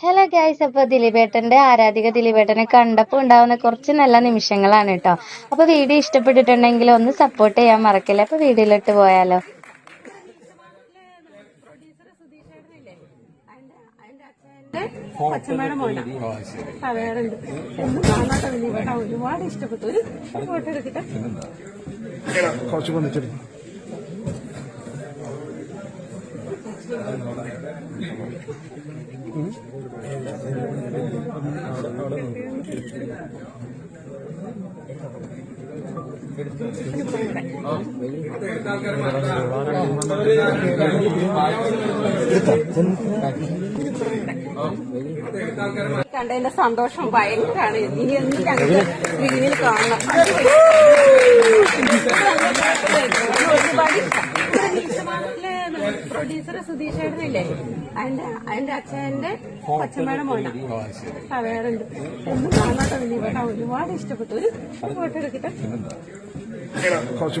Hello guys അപ്പൊ ദിലീപേട്ടന്റെ ആരാധിക ദിലീപേട്ടനെ കണ്ടപ്പോൾ ഉണ്ടാവുന്ന കുറച്ച് നല്ല നിമിഷങ്ങളാണ് കേട്ടോ. അപ്പൊ വീഡിയോ ഇഷ്ടപ്പെട്ടിട്ടുണ്ടെങ്കിൽ ഒന്ന് സപ്പോർട്ട് ചെയ്യാൻ മറക്കില്ല? അപ്പൊ വീഡിയോയിലോട്ട് പോയാലോ. വേറുണ്ട്. ഒരുപാട് ഇഷ്ടപ്പെട്ടു. ഒരു ഫോട്ടോ എടുക്കട്ടെ കുറച്ച് വന്നിട്ടുണ്ട് കണ്ടതിന്റെ സന്തോഷം ഭയങ്കരമാണ്. ഇനി ഒന്നും ഞങ്ങൾക്ക് സ്ക്രീനിൽ കാണണം. പ്രൊഡ്യൂസർ സുധീഷ് ഏട്ടനില്ലേ അതിന്റെ അതിന്റെ അച്ഛന്റെ അച്ഛമ്മയുടെ മോന. പറയാറുണ്ട് ഒന്നും കാണാത്ത വലിയ കേട്ടോ ഒരുപാട് ഇഷ്ടപ്പെട്ടു. ഒരു ഫോട്ടോ എടുക്കട്ടെ? കുറച്ച്